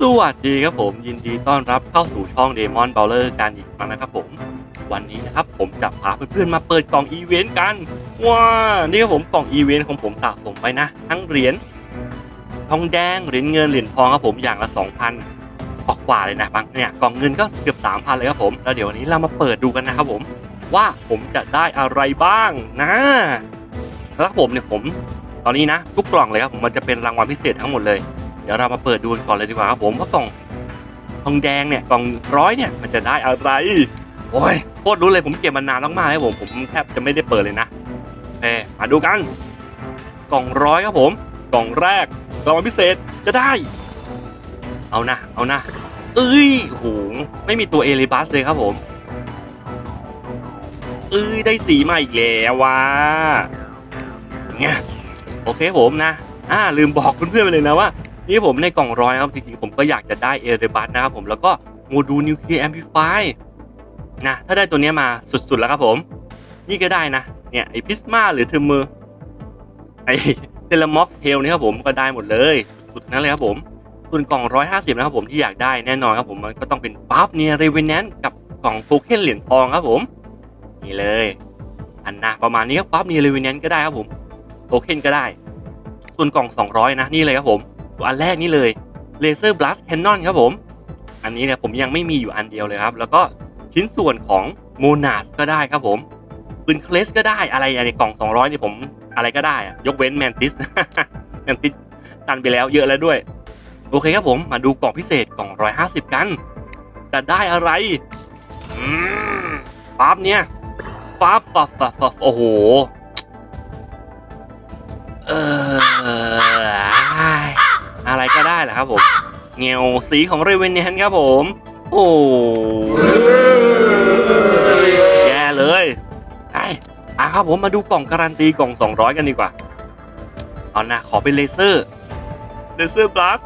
สวัสดีครับผมยินดีต้อนรับเข้าสู่ช่อง Demon b o w l e r กันอีกครั้งนะครับผม วันนี้นะครับผมจะพาเพื่อนๆมาเปิดกล่องอีเวนต์กัน ว้า นี่ครับผมกล่องอีเวนต์ของผมสะสมไปนะ ทั้งเหรียญทองแดงเหรียญเงินเหรียญทองครับผมอย่างละ 2,000กว่ากว่าเลยนะบางเนี่ยกล่องเงินก็เกือบ3,000เลยครับผมแล้วเดี๋ยววันนี้เรามาเปิดดูกันนะครับผม ว่าผมจะได้อะไรบ้างนะแล้วผมเนี่ยผม ตอนนี้นะ ทุกกล่องเลยครับผมมันจะเป็นรางวัลพิเศษทั้งหมดเลย เดี๋ยวเรามาเปิดดูกันก่อนเลยดีกว่าครับผมว่ากล่องทองแดงเนี่ยกล่องร้อยเนี่ยมันจะได้อะไรโอ้ยโคตรรู้เลยผมเก็บมานานมากๆเลยผมผมแทบจะไม่ได้เปิดเลยนะโอเคมาดูกัน กล่องร้อยครับผม กล่องแรกรางวัลพิเศษจะได้ เอานะเอานะเอ้ยโอ้โหไม่มีตัวเอลิบัสเลยครับผมเอ้ยได้สีมาอีกแล้วว่ะเนี่ยโอเคผมนะอ่าลืมบอกเพื่อนๆไปเลยนะว่า นี่ผมในกล่องร้อยครับจริงๆผมก็อยากจะได้เอเรบัสนะครับผมแล้วก็โมดูลนิวเคลียร์แอมพลิฟายนะถ้าได้ตัวนี้มาสุดๆแล้วครับผม นี่ก็ได้นะเนี่ยไอพิสมาหรือเทอร์มือไอเทเลม็อกเฮลนี่ครับผมก็ได้หมดเลยสุดนั้นเลยครับผมส่วนกล่อง 150 นะครับผมที่อยากได้แน่นอนครับผมมันก็ต้องเป็นปั๊บเนียเรเวนแนนกับกล่องโทเค็นเหรียญทองครับผมนี่เลย อันนะประมาณนี้ครับปั๊บเนียเรเวนแนนก็ได้ครับผมโทเค็นก็ได้ ส่วนกล่อง 200 นะนี่เลยครับผม อันแรกนี่เลย Laser Blast Cannon ครับผม อันนี้เนี่ยผมยังไม่มีอยู่อันเดียวเลยครับ แล้วก็ชิ้นส่วนของ Monas ก็ได้ครับผมปืนเคลสก็ได้อะไรในกล่อง 200นี่ผมอะไรก็ได้อะยกเว้นแมนติสแมนติสตันไปแล้วเยอะแล้วด้วย โอเคครับผมมาดูกล่องพิเศษกล่อง 150 กัน จะได้อะไรอืมปั๊บเนี่ยปั๊บปั๊บปั๊บปั๊บโอ้โห เออ อะไรก็ได้แหละครับผมเงวสีของเรเวนแนนครับผม โอ้แย่เลยไอ้อะครับผมมาดูกล่องการันตีกล่อง 200 กันดีกว่า เอานะขอเป็นเลเซอร์เลเซอร์บลัส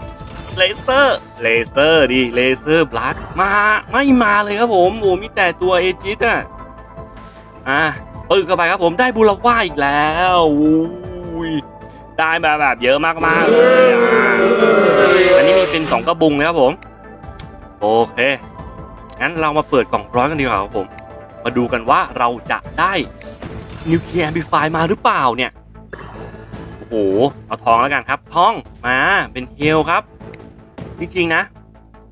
เลเซอร์เลเซอร์ดิเลเซอร์บลัสมาไม่มาเลยครับผมโอ้มีแต่ตัวเอจิตอะอะปึกเข้าไปครับผมได้บูรว่าอีกแล้วอุ้ย ได้มาแบบเยอะมากๆเลยอันนี้มีเป็นสองกระบุงนะครับผม โอเค งั้นเรามาเปิดกล่องร้อยกันดีกว่าครับผม มาดูกันว่าเราจะได้นิวเคลียร์แอมพลิฟายมาหรือเปล่าเนี่ย โอ้โห เอาทองแล้วกันครับ ทอง มา เป็นเฮลครับ จริงๆนะ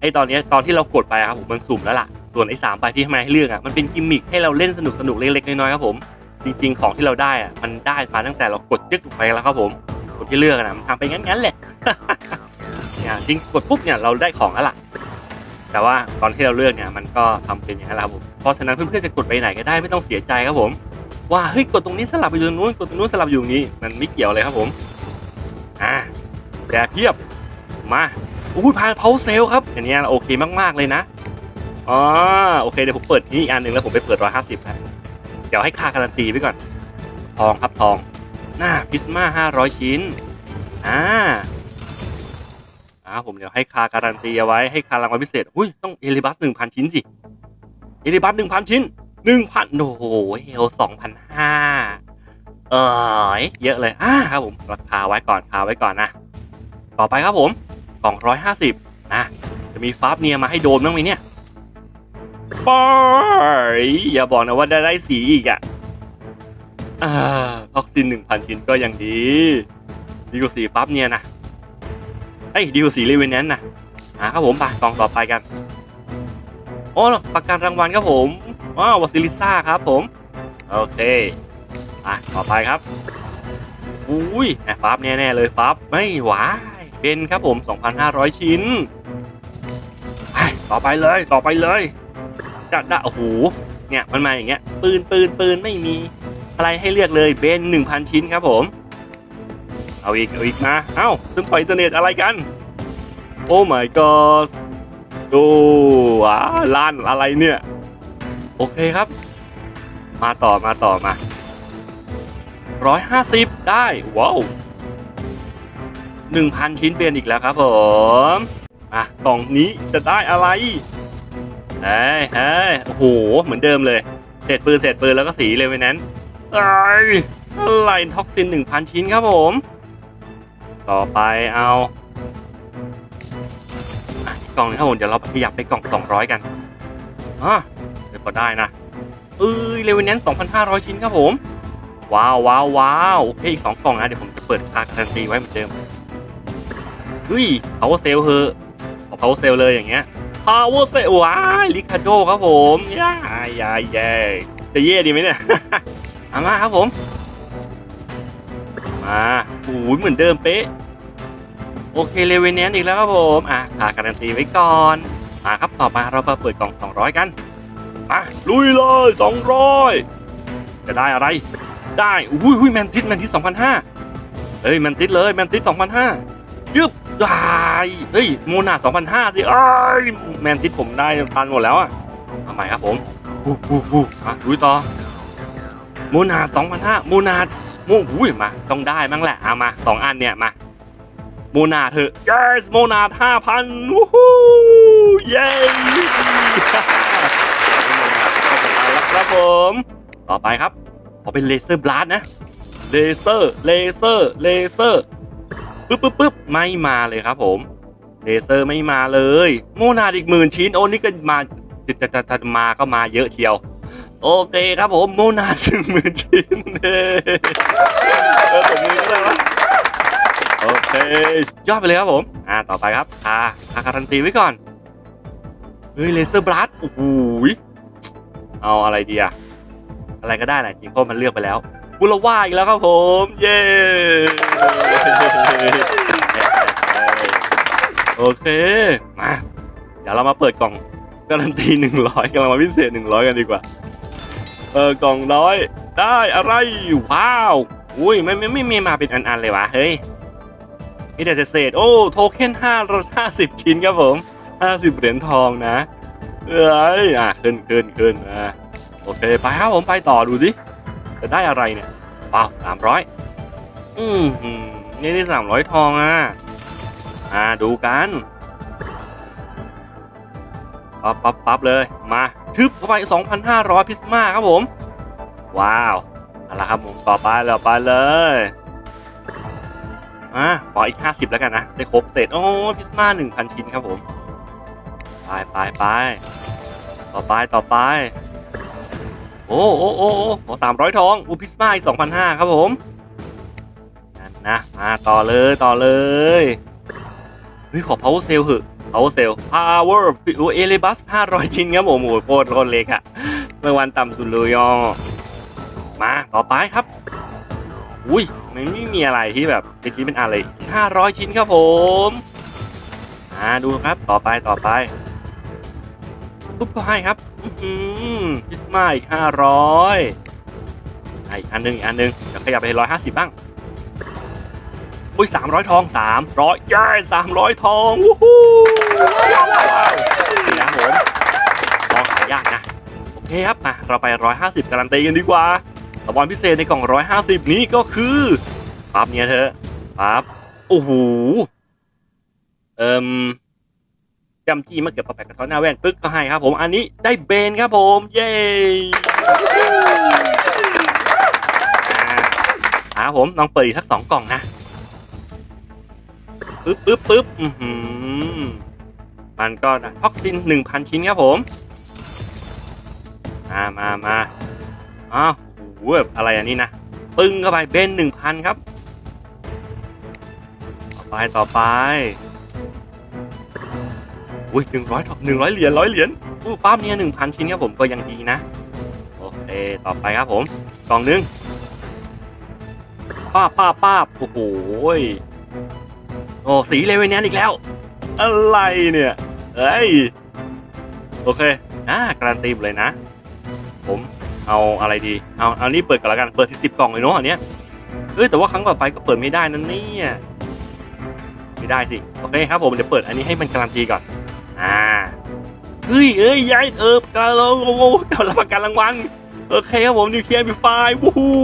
ไอตอนนี้ตอนที่เรากดไปครับผมมันสุ่มแล้วล่ะ ส่วนไอสามใบที่ทำไมให้เลือกอะ มันเป็นกิมมิคให้เราเล่นสนุกสนุกๆเล็กๆน้อยๆครับผม จริงๆ ของที่เราได้อะ มันได้มาตั้งแต่เรากดจึ๊กไปแล้วครับผม กดที่เลือกนะมันทำไปงั้นๆแหละเนี่ยจริงกดปุ๊บเนี่ยเราได้ของแล้วล่ะแต่ว่าตอนที่เราเลือกเนี่ยมันก็ทำเป็นอย่างนั้นแหละครับผมเพราะฉะนั้นเพื่อนๆจะกดไปไหนก็ได้ไม่ต้องเสียใจครับผม ว่าเฮ้ยกดตรงนี้สลับไปอยู่ตรงนู้นกดตรงนู้นสลับอยู่ตรงนี้มันไม่เกี่ยวเลยครับผมอ่าแต่เพียบมาอุ้ยพาเพาเซลครับอย่างเงี้โอเคมากๆเลยนะอ๋อโอเคเดี๋ยวผมเปิดนี่อีกอันหนึ่งแล้วผมไปเปิดร้อยห้าสิบแล้วเดี๋ยวให้ค่าการันตีไว้ก่อน ทองครับทอง หน้าพิสมาห้าร้อยชิ้น อ่า อ่า ผมเดี๋ยวให้คาการันตีเอาไว้ ให้คารางวัลพิเศษ อุ้ย ต้องเอลิบัสหนึ่งพันชิ้นสิ เอลิบัสหนึ่งพันชิ้นหนึ่งพันโอ้โหเฮลสองพันห้าเออเยอะเลย อ่า ครับผมราคาไว้ก่อน คาไว้ก่อนนะ ต่อไปครับผม กล่องร้อยห้าสิบนะ จะมีฟาบเนียมาให้โดนบ้างไหมเนี่ยปอยอย่าบอกนะว่าได้ได้สีอีกอะ อ่าท็อกซินหนึ่งพันชิ้นก็ยังดี ดีกว่าสีฟาบเนี่ยนะเอ้ยดีกว่าสีเลเวนแนนนะอ่าครับผมไปกล่องต่อไปกันโอ้ประกันรางวัลครับผมอ้าววาซิลิซ่าครับผม โอเคอะต่อไปครับอุ้ยแอบฟาบแน่ๆเลยฟาบไม่หวายเป็นครับผม 2,500 ชิ้นไปต่อไปเลยต่อไปเลยจัดได้โอ้โหเนี่ยมันมาอย่างเงี้ยปืนปืนปืนไม่มี อะไรให้เลือกเลยเบน1,000 ชิ้นครับผม เอาอีก เอาอีกมาเอ้าซึ่งปล่อยอินเทอร์เน็ตอะไรกัน โอ้ my god ดูว้าล้านอะไรเนี่ย โอเคครับ มาต่อมาต่อมาร้อยห้าสิบได้ ว้าวหนึ่งพันชิ้นเป็นอีกแล้วครับผมอะกล่องนี้จะได้อะไรเฮ้ยเฮ้ยโอ้โห เหมือนเดิมเลยเศษปืนเศษปืนแล้วก็สีเลยไว้นั้น ไรท็อกซินหนึ่งพันชิ้นครับผม ต่อไปเอาอะกล่องนึงครับผมเดี๋ยวเราขยับไปกล่องสองร้อยกันอะเดี๋ยวพอได้นะเอ้ยเลเวนแนนสองพันห้าร้อยชิ้นครับผม ว้าวว้าวว้าวโอเคอีกสองกล่องนะเดี๋ยวผมจะเปิดคาการันตีไว้เหมือนเดิมเฮ้ย power sale เหอเอา power sale เลยอย่างเงี้ย power sale ว้ายลิคาโดครับผมย่ายยายแย่จะเย่ดีไหมเนี่ย เอามาครับผม มาโอ้ยเหมือนเดิมเป๊ะ โอเคเลเวนแนนอีกแล้วครับผม อะขาการันตีไว้ก่อน มาครับต่อมาเรามาเปิดกล่อง 200 กันมาลุยเลย 200 จะได้อะไร ได้อุ้ยอุ้ยแมนติสแมนติส2,500เฮ้ยแมนติสเลยแมนติส2,500ยึบได้เฮ้ยโมนา2,500สิเอ้ยแมนติสผมได้ทันหมดแล้วอะเอาใหม่ครับผมอู้อู้อู้อะลุยต่อ มูนา2,500โมนาโมอุ้ยมา ต้องได้มั้งแหละเอามาสองอันเนี่ยมาโมนาเถอะ yes โมนาห้าพันวู้ฮู้เย้ก็จะไปแล้วครับผม ต่อไปครับขอเป็นเลเซอร์บลัสนะเลเซอร์เลเซอร์เลเซอร์ปึ๊บปึ๊บปึ๊บไม่มาเลยครับผมเลเซอร์ไม่มาเลย โมนาอีกหมื่นชิ้นโอ้นี่ก็มาจะจะจะมาก็มาเยอะเชียว โอเคครับผมโมนาหนึ่งมื่นชิ้นเฮ้ออผมมือก็ได้วะโอเคยอดไปเลยครับผม อ่าต่อไปครับคาคาการันตีไว้ก่อน เฮ้ยเลเซอร์บลัสโอ้โหยเอาอะไรดีอะอะไรก็ได้แหละจริงเพราะมันเลือกไปแล้วบุรว่าอีกแล้วครับผม เย้โอเคมาเดี๋ยวเรามาเปิดกล่องการันตีหนึ่งร้อยกันเรามาพิเศษหนึ่งร้อยกันดีกว่า เออกล่องร้อย ได้อะไร ว้าว อุ้ยไม่ไม่ไม่ไม่มาเป็นอันๆเลยวะเฮ้ยมีแต่เศษโอ้โทเค็นห้าร้อยห้าสิบชิ้นครับผมห้าสิบเหรียญทองนะเอ้ยอะขึ้นขึ้นขึ้นอะโอเคไปครับผมไปต่อดูสิจะได้อะไรเนี่ยว้าวสามร้อยอืมหืมนี่ได้สามร้อยทองอะอ่าดูกัน ปั๊บปั๊บปั๊บเลย มาทึบเข้าไป2,500พิสมาครับผม ว้าวเอาละครับผมต่อไปเราไปเลยอะขออีก 50 แล้วกันนะได้ครบเสร็จโอ้พิสมา1,000 ชิ้นครับผมไปไปไปต่อไปต่อไป โอ้โอ้โอ้โอ้สามร้อยทองอูพิสมาอีก2,500ครับผมนั่นนะมาต่อเลยต่อเลยเฮ้ยขอ power sale เหอะ power sale power โอ้เอเลบัส500 ชิ้นครับผมโอ้โหโคตรโคตรเล็กอะรางวัลต่ำสุดเลยอมาต่อไปครับ อุ้ยมันไม่มีอะไรที่แบบเป็นชิ้นเป็นอะไร500 ชิ้นครับผมอ่าดูครับต่อไปต่อไปปุ๊บก็ให้ครับอื้อหือพิสมาอีก500อีกอันหนึงอีกอันหนึงเดี๋ยวขยับไป150บ้าง อุ้ยสามร้อยทองสามร้อยย้ายสามร้อยทองวู้ฮู้ว้าวนี่นะผมทองหายากนะ โอเคครับมาเราไปร้อยห้าสิบการันตีกันดีกว่ารางวัลพิเศษในกล่องร้อยห้าสิบนี้ก็คือปั๊บเนี่ยเธอปั๊บโอ้โหเอ่มจำจี้มาเก็บปะแปะกระท้อนหน้าแว่นปึ๊กก็ให้ครับ ผมอันนี้ได้เบนครับผม เย้อ่าผมลองเปิดอีกสักสองกล่องนะ ปึ๊บปึ๊บปึ๊บอือหือมันก็ท็อกซินหนึ่งพันชิ้นครับผม มามามาอ้าวโอ้โหแบบอะไรอันนี้นะ ปึ้งเข้าไปเบนหนึ่งพันครับ ต่อไปต่อไปอุ้ยหนึ่งร้อยหนึ่งร้อยเหรียญร้อยเหรียญอู้ฟ้าเนี่ยหนึ่งพันชิ้นครับผมก็ยังดีนะ โอเค ต่อไปครับผมกล่องหนึงป้าป้าป้าโอ้โห โอ้สีเลเวนแนนอีกแล้ว อะไรเนี่ยเอ้ยโอเคอ่าการันตีหมดเลยนะ ผมเอาอะไรดี เอาเอานี่เปิดก่อนละกัน เปิดที่สิบกล่องเลยเนาะอันเนี้ยเอ้ยแต่ว่าครั้งต่อไปก็เปิดไม่ได้นั่นเนี่ยไม่ได้สิโอเคครับผมเดี๋ยวเปิดอันนี้ให้มันการันตีก่อนอ่าเฮ้ยเอ้ยยายเออการเราโอ้โหการรับประกันรางวัลโอเคครับผมนิวเคลียร์มีไฟวู้ฮู้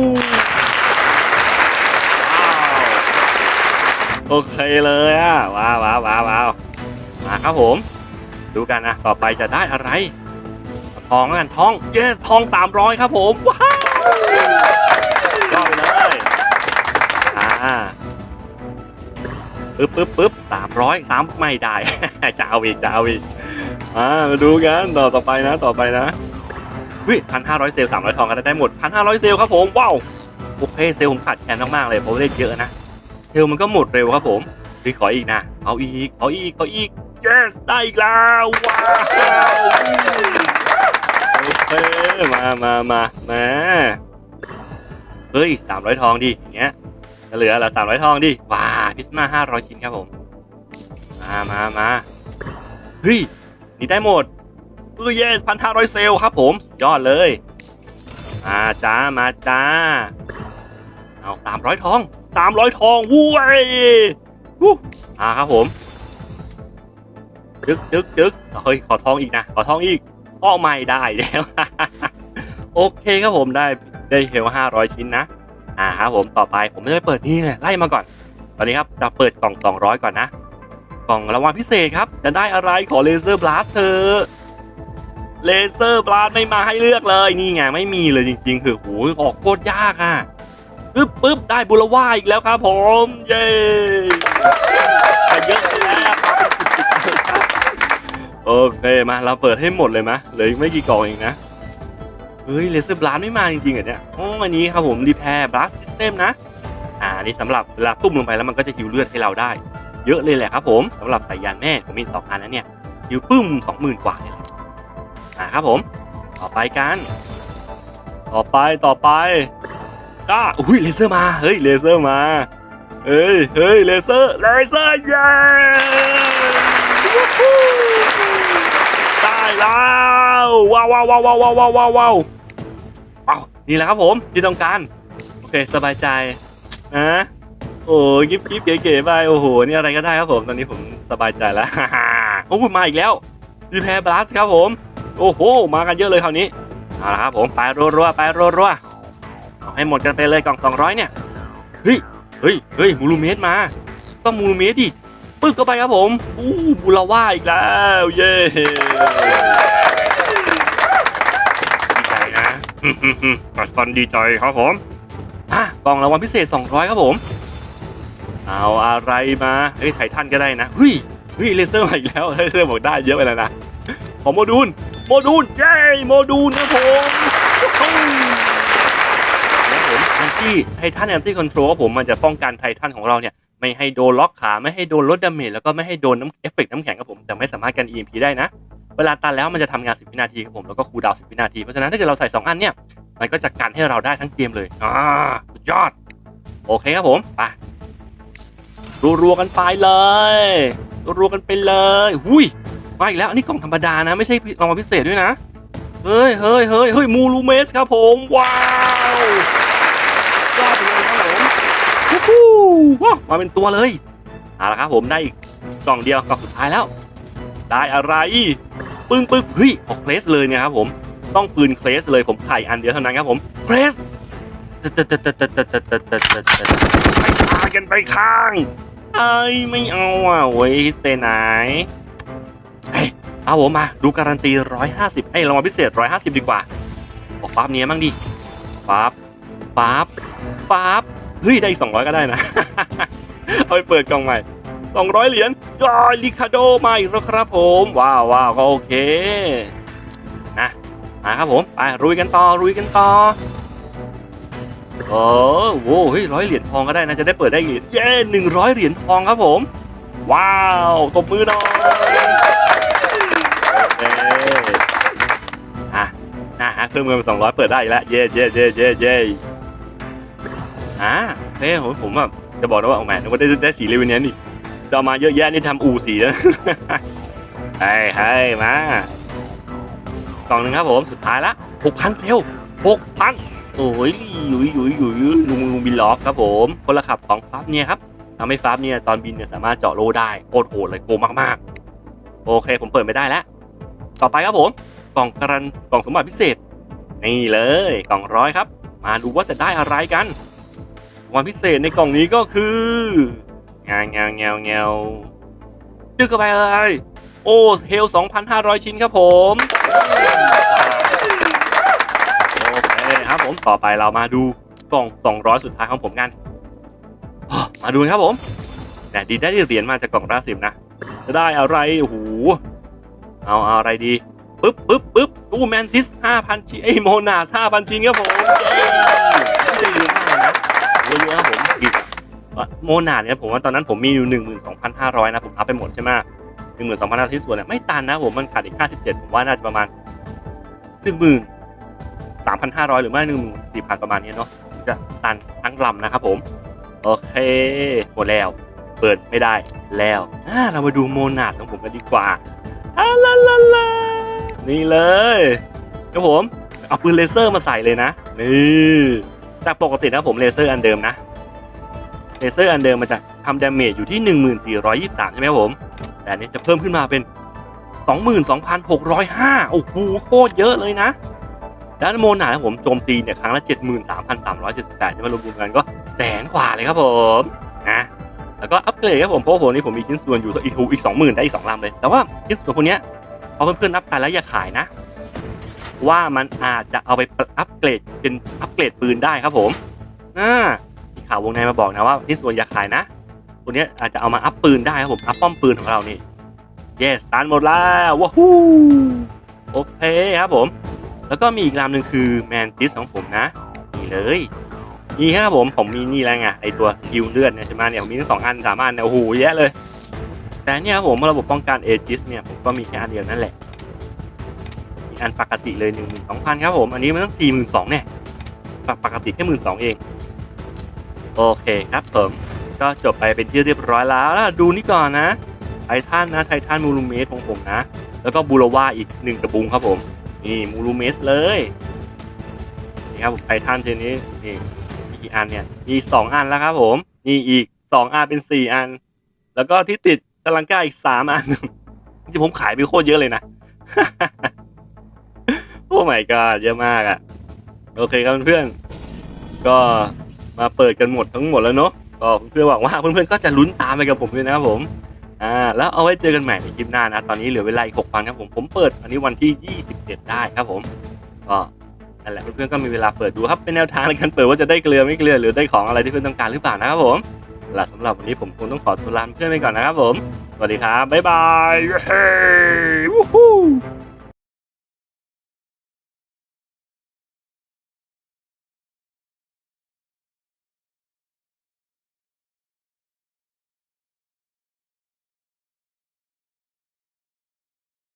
ว้าว โอเคเลยอะว้าวว้าวว้าวว้าวมาครับผม ดูกันนะต่อไปจะได้อะไร ทองแล้วกันทองเยสทอง300ครับผมว้าวย่อไปเลยอ่าปึ๊บปึ๊บปึ๊บสามร้อยสามไม่ได้ จะเอาอีกจะเอาอีกมามาดูกันต่อต่อไปนะต่อไปนะวิพันห้าร้อยเซลสามร้อยทองกันได้หมดพันห้าร้อยเซลครับผมว้าวโอเคเซลผมขาดแคลนมากๆเลยเพราะเล่นเยอะนะ เซลมันก็หมดเร็วครับผมพี่ขออีกนะ เอาอีก เอาอีก เอาอีก yes ได้อีกแล้วว้าวโอเคมามามามาเฮ้ยสามร้อยทองดิอย่างเงี้ยจะเหลือเหลือสามร้อยทองดิว้าพิสมาห้าร้อยชิ้นครับผม มามามาเฮ้ยนี่ได้หมดเออเยสพันห้าร้อยเซลครับผม ยอดเลย มาจ้า มาจ้า เอาสามร้อยทอง สามร้อยทองวุ้ยวู้อ่าครับผมจึกจึกจึกเฮ้ยขอทองอีกนะ ขอทองอีกอ้อไม่ได้แล้ว โอเคครับผมได้ได้เฮลห้าร้อยชิ้นนะอ่าครับผมต่อไปผมจะไปเปิดนี่เลยไล่มาก่อน ตอนนี้ครับจะเปิดกล่อง200ก่อนนะ กล่องรางวัลพิเศษครับ จะได้อะไรขอเลเซอร์บลัสเธอเลเซอร์บลัสไม่มาให้เลือกเลยนี่ไงไม่มีเลยจริง ๆ คือโหออกโคตรยากอะ ปึ๊บปึ๊บได้บุรว่าอีกแล้วครับ ผมเย้แต่เยอะไปแล้วเป็นสิบสิบอันครับโอเคมาเราเปิดให้หมดเลยมะเหลืออีกไม่กี่กล่องเองนะเฮ้ยเลเซอร์บลัสไม่มาจริงๆเหรอเนี่ยโอ้อันนี้ครับผมรีแพร์บลัสซิสเต็มนะอ่านี่สำหรับเวลาตุ้มลงไปแล้วมันก็จะฮิวเลือดให้เราได้ เยอะเลยแหละครับผมสำหรับสายยานแม่ผมมีสองอันแล้วเนี่ยฮิวปึ้มสองหมื่นกว่าเลยแหละอ่าครับผม ต่อไปกัน ต่อไปต่อไป ก็อุ้ยเลเซอร์มาเฮ้ยเลเซอร์มาเฮ้ยเฮ้ยเลเซอร์เลเซอร์เย้ได้แล้วว้าวว้าวว้าวว้าวว้าวว้าวว้าวว้าวนี่แหละครับผมที่ต้องการโอเคสบายใจนะโอ้ยกิ๊บกิ๊บเก๋ๆไปโอ้โหนี่อะไรก็ได้ครับผมตอนนี้ผมสบายใจแล้วโอ้โหมาอีกแล้วรีแพร์บลัสครับผม โอ้โห มากันเยอะเลยคราวนี้เอาละครับผมไปรัวๆไปรัวๆ เอาให้หมดกันไปเลยกล่อง200เนี่ย เฮ้ย เฮ้ย เฮ้ย มูลูเมสมา ต้องมูลูเมสดิปึ๊บเข้าไปครับผม อู้บูลาว่าอีกแล้ว เย้ดีใจนะกัดฟันดีใจครับผม อะกล่องรางวัลพิเศษ 200 ครับผม เอาอะไรมา เฮ้ยไททันก็ได้นะ เฮ้ย เฮ้ยเลเซอร์มาอีกแล้ว เลเซอร์บอกได้เยอะไปแล้วนะ ของโมดูล โมดูล เย้ โมดูลนะผมแล้ว ผมแอนตี้ไททันแอนตี้คอนโทรลผมมันจะป้องกันไททันของเราเนี่ยไม่ให้โดนล็อกขาไม่ให้โดนลดดาเมจแล้วก็ไม่ให้โดนน้ำเอฟเฟกต์น้ำแข็งครับผมแต่ไม่สามารถกัน EMP ได้นะ เวลาตันแล้วมันจะทำงาน 10 วินาทีครับผมแล้วก็คูลดาวน์10 วินาที เพราะฉะนั้นถ้าเกิดเราใส่ 2 อันเนี่ยมันก็จะกันให้เราได้ทั้งเกมเลยอ่าสุดยอด โอเคครับผมไปรัวๆกันไปเลยรัวๆกันไปเลยหุยมาอีกแล้วอันนี้กล่องธรรมดานะ ไม่ใช่รางวัลพิเศษด้วยนะเฮ้ยเฮ้ยเฮ้ยเฮ้ยมูลูเมสครับผมว้าวยอดไปเลยครับผมวู้ฮู้ว้าว มาเป็นตัวเลยเอาละครับผมได้อีกกล่องเดียวกล่องสุดท้ายแล้ว ได้อะไรปึ้งปึ้งเฮ้ยออกเคลสเลยเนี่ยครับผมต้องปืนเคลสเลยผมไข่อันเดียวเท่านั้นครับผมเคลสไปพากันไปข้างไอ้ยไม่เอาอะเว้ยสเตนไหนเฮ้ยเอาผมมาดูการันตี 150ไอ้ยรางวัลพิเศษ 150 ดีกว่าบอกปั๊บเนี้ยมั่งดิปั๊บปั๊บปั๊บ เฮ้ยได้อีก200ก็ได้นะ เอาไปเปิดกล่องใหม่200เหรียญยอลิคาโดมาอีกแล้วครับผม ว้าวว้าวก็โอเค นะมาครับผมไปรุยกันต่อรุยกันต่อโอ้โหเฮ้ยร้อยเหรียญทองก็ได้นะจะได้เปิดได้เหรียญเย้หนึ่งร้อยเหรียญทองครับผม ว้าวตบมือหน่อยโอเคอะนะฮะเครื่องมือสองร้อยเปิดได้แล้วเย้เย้เย้เย้เย้ อะโอเคผมผมแบบจะบอกนะว่าโอ้แม่นึกว่าได้ได้สีเลเวนเนียนอีกจะเอามาเยอะแยะนี่ทำอู่สีแล้วเฮ้ยเฮ้มากล่องหนึ่งครับผมสุดท้ายละหกพันเซลหกพันโอ้ยยุยยุยยุยลุงลุงบินล็อกครับผมคนละขับของฟาร์เนี่ยครับทำให้ฟาร์เนี่ยตอนบินเนี่ยสามารถเจาะโลได้โคตรโหดเลยโกมากๆ โอเคผมเปิดไม่ได้แล้ว ต่อไปครับผมกล่องการันกล่องสมบัติพิเศษ นี่เลยกล่องร้อยครับ มาดูว่าจะได้อะไรกัน รางวัลพิเศษในกล่องนี้ก็คือเงาเงาเงาเงาจึ๊กเข้าไปเลยโอ้เฮล 2,500 ชิ้นครับผมโอเคครับผมต่อไปเรามาดูกล่อง 200 สุดท้ายของผมกัน มาดูครับผมแต่ดีได้เหรียญมาจากกล่องล่าสิบนะ จะได้อะไรโอ้โหเอาเอาอะไรดีปึ๊บปึ๊บปึ๊บตู้แมนทิส 5,000 ชิ้นไอโมนา5,000 ชิ้นครับผม เยอะครับผมอีกโมนาดเนี่ยผมว่าตอนนั้นผมมีอยู่12,500นสองพันห้าร้อยนะผมเอาไปหมดใช่ไหม12,500ที่ส่วนเนี่ยไม่ตันนะผมมันขาดอีก57ผมว่าน่าจะประมาณ13,500หมื่นสามพันห้าร้อยหรือไม่14,000ประมาณนี้เนาะจะตันทั้งลำนะครับผม โอเคหมดแล้ว เปิดไม่ได้แล้วเรามาดูโมนาสของผมกันดีกว่าอาลาลาลานี่เลยครับผมเอาปืนเลเซอร์มาใส่เลยนะนี่ จากปกตินะผมเลเซอร์อันเดิมนะเลเซอร์อันเดิมมันจะทำดาเมจอยู่ที่ 1423 ใช่ไหมครับผม แต่อันนี้จะเพิ่มขึ้นมาเป็น 22,605 โอ้โหโคตรเยอะเลยนะ ด้านโมนาครับผมโจมตีเนี่ยครั้งละ 73,378 ใช่ไหมรวมกันก็แสนกว่าเลยครับผมนะแล้วก็อัปเกรดครับผมเพราะว่าผมนี่ผมมีชิ้นส่วนอยู่อีกอีกสองหมื่นได้อีกสองลำเลย แต่ว่าชิ้นส่วนพวกเนี้ยพอเพื่อนๆนับไปแล้วอย่าขายนะ ว่ามันอาจจะเอาไปอัปเกรดเป็นอัปเกรดปืนได้ครับผมน่ามีข่าววงในมาบอกนะว่าชิ้นส่วนอย่าขายนะ ตัวนี้อาจจะเอามาอัพปืนได้ครับผมอัพป้อมปืนของเรานี่ yes ตันหมดแล้วว้าวฮู้โอเคครับผม แล้วก็มีอีกลำหนึ่งคือแมนติสของผมนะนี่เลยนี่ครับผมผมมีนี่แล้วไงไอตัวคิวเลือดเนี่ยใช่ไหมเนี่ยผมมีทั้งสองอันสามอันเนี่ยโอ้โหเยอะเลย แต่เนี่ยครับผมระบบป้องกันเอจิสเนี่ยผมก็มีแค่อันเดียวนั่นแหละ อันปกติเลยหนึ่งหมื่นสองพันครับผม อันนี้มันต้องสี่หมื่นสองเนี่ยปกปกติแค่หมื่นสองเอง โอเคครับผม ก็จบไปเป็นที่เรียบร้อยแล้วแล้วดูนี่ก่อนนะ ไททันนะ ไททันมูลูเมสของผมนะ แล้วก็บูรวาอีกหนึ่งกระบุงครับผม นี่มูลูเมสเลย นี่ครับผมไททันเทนนี้นี่มีกี่อันเนี่ย มีสองอันแล้วครับผม นี่อีกสองอันเป็นสี่อัน แล้วก็ที่ติดตะลังก้าอีกสามอัน จริงผมขายไปโคตรเยอะเลยนะ โอ้ my god เยอะมากอะ่ะ โอเคครับเพื่อนๆก็มาเปิดกันหมดทั้งหมดแล้วเนาะก็เพื่อนๆหวังว่าเพื่อนๆก็จะลุ้นตามไปกับผมด้วยนะครับผมอ่าแล้วเอาไว้เจอกันใหม่ในคลิปหน้านะ ตอนนี้เหลือเวลาอีก6วันครับผมผมเปิดอันนี้วันที่ 27 ได้ครับผมก็นั่นแหละเพื่อนๆก็มีเวลาเปิดดูครับเป็นแนวทางในการเปิดว่าจะได้เกลือไม่เกลือหรือได้ของอะไรที่เพื่อนต้องการหรือเปล่านะครับผมและสำหรับวันนี้ผมคงต้องขอตัวลาเพื่อนไปก่อนนะครับผม สวัสดีครับ บ๊ายบาย เฮ้วู้ฮู้